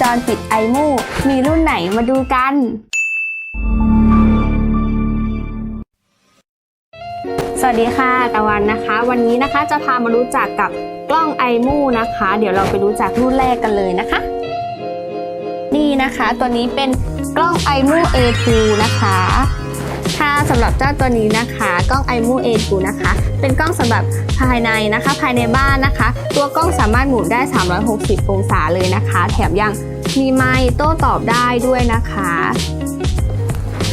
จรปิดไอมูมีรุ่นไหนมาดูกัน สวัสดีค่ะตะวันนะคะ วันนี้นะคะจะพามารู้จักกับกล้องไอมูนะคะ เดี๋ยวเราไปรู้จักรุ่นแรกกันเลยนะคะ นี่นะคะ ตัวนี้เป็นกล้องไอมู A2 นะคะ ค่ะสำหรับเจ้าตัวนี้นะคะ กล้อง iMu A2 นะคะ เป็นกล้องสำหรับภายในนะคะ ภายในบ้านนะคะ ตัวกล้องสามารถหมุนได้ 360 องศาเลยนะคะ แถมยังมีไมค์โต้ตอบได้ด้วยนะคะ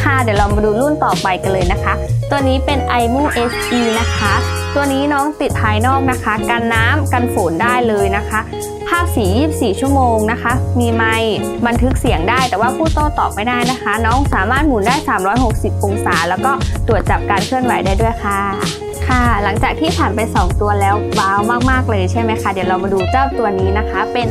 ค่ะ เดี๋ยวเรามาดูรุ่นต่อไปกันเลยนะคะ ตัวนี้เป็น iMu SE นะคะ ตัวนี้น้องติดภายนอกนะคะ กันน้ำกันฝนได้เลยนะคะ ภาพสี 24 ชั่วโมงนะคะ มีไมค์บันทึกเสียงได้ แต่ว่าผู้โต้ตอบไม่ได้นะคะ น้องสามารถหมุนได้ 360 องศา แล้วก็ตรวจจับการเคลื่อนไหวได้ด้วยค่ะค่ะหลังจากที่ผ่านไป 2 ตัวแล้วว้าวมาก ๆ เลยใช่ไหมคะ เดี๋ยวเรามาดูเจ้าตัวนี้นะคะ เป็น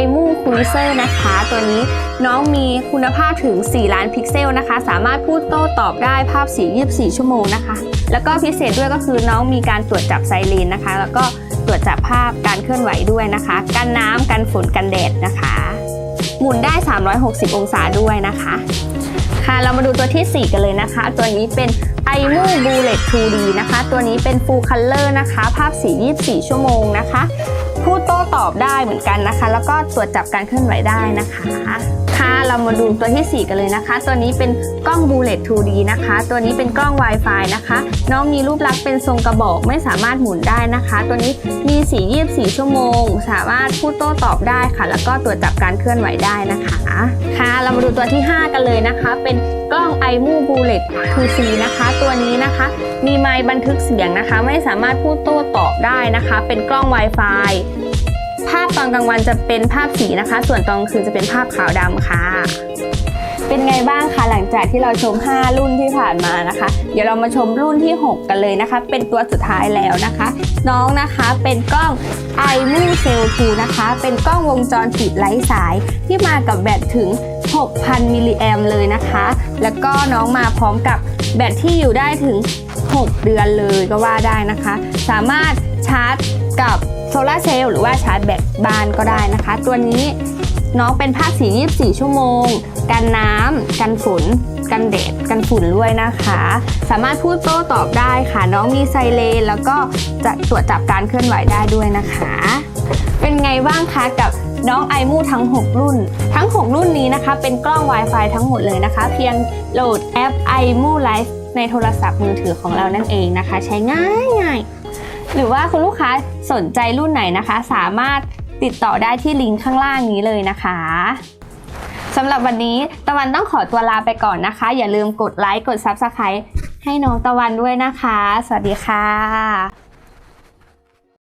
i m o c r u i s e r นะคะ ตัวนี้น้องมีคุณภาพถึง 4 ล้านพิกเซลนะคะ สามารถพูดโต้ตอบได้ภาพสี 24 ชั่วโมงนะคะ แล้วก็พิเศษด้วยก็คือน้องมีการตรวจจับไซเรนนะคะ แล้วก็ตรวจจับภาพการเคลื่อนไหวด้วยนะคะ กันน้ำกันฝนกันแดดนะคะ หมุนได้ 360 องศาด้วยนะคะ ค่ะเรามาดูตัวทีสี่4 กันเลยนะคะ ตัวนี้เป็น iMu Bullet 2D นะคะ ตัวนี้เป็น Full Color นะคะ ภาพสี 24 ชั่วโมงนะคะ พูดโต้ตอบได้เหมือนกันนะคะ แล้วก็ตรวจจับการเคลื่อนไหวได้นะคะ ค่ะ เรามาดูตัวทีสี่ 4 กันเลยนะคะ ตัวนี้เป็นกล้อง Bullet 2D นะคะ ตัวนี้เป็นกล้อง Wi-Fi นะคะ น้องมีรูปลักษณ์เป็นทรงกระบอกไม่สามารถหมุนได้นะคะ ตัวนี้มีสี 24 ชั่วโมง สามารถพูดโต้ตอบได้ค่ะ แล้วก็ตรวจจับการเคลื่อนไหวได้นะคะ ค่ะ เรามาดูตัวที่ 5 กันเลยนะคะ เป็นกล้อง iMu Bullet 2C นะคะ ตัวนี้นะคะ มีไมค์บันทึกเสียงนะคะ ไม่สามารถพูดโต้ตอบได้นะคะ เป็นกล้อง Wi-Fi ภาพตอนกลางวันจะเป็นภาพสีนะคะ ส่วนตอนคืนจะเป็นภาพขาวดำค่ะ เป็นไงบ้างคะหลังจากที่เราชม 5 รุ่นที่ผ่านมานะคะ เดี๋ยวเรามาชมรุ่นที่ 6 กันเลยนะคะ เป็นตัวสุดท้ายแล้วนะคะ น้องนะคะเป็นกล้อง iMu Cell 2นะคะ เป็นกล้องวงจรปิดไร้สายที่มากับแบตถึง 6,000 มิลลิแอมเลยนะคะ แล้วก็น้องมาพร้อมกับแบตที่อยู่ได้ถึง 6 เดือนเลยก็ว่าได้นะคะ สามารถชาร์จกับ ลาร์เซลล์หรือว่าชาร์จแบตบ้านก็ได้นะคะ ตัวนี้น้องเป็นภาสี 24 ชั่วโมง กันน้ำกันฝน กันแดด กันฝุ่นด้วยนะคะ สามารถพูดโต้ตอบได้ค่ะ น้องมีไซเรนแล้วก็จะตรวจจับการเคลื่อนไหวได้ด้วยนะคะ เป็นไงบ้างคะกับน้อง iMu ทั้ง 6 รุ่น ทั้ง 6 รุ่นนี้นะคะ เป็นกล้อง Wi-Fi ทั้งหมดเลยนะคะ เพียงโหลดแอป iMu Live ในโทรศัพท์มือถือของเรานั่นเองนะคะ ใช้ง่ายง่าย หรือว่าคุณลูกค้าสนใจรุ่นไหนนะคะ สามารถติดต่อได้ที่ลิงก์ข้างล่างนี้เลยนะคะสำหรับวันนี้ตะวันต้องขอตัวลาไปก่อนนะคะ อย่าลืมกดไลค์กด Subscribe ให้น้องตะวันด้วยนะคะ สวัสดีค่ะ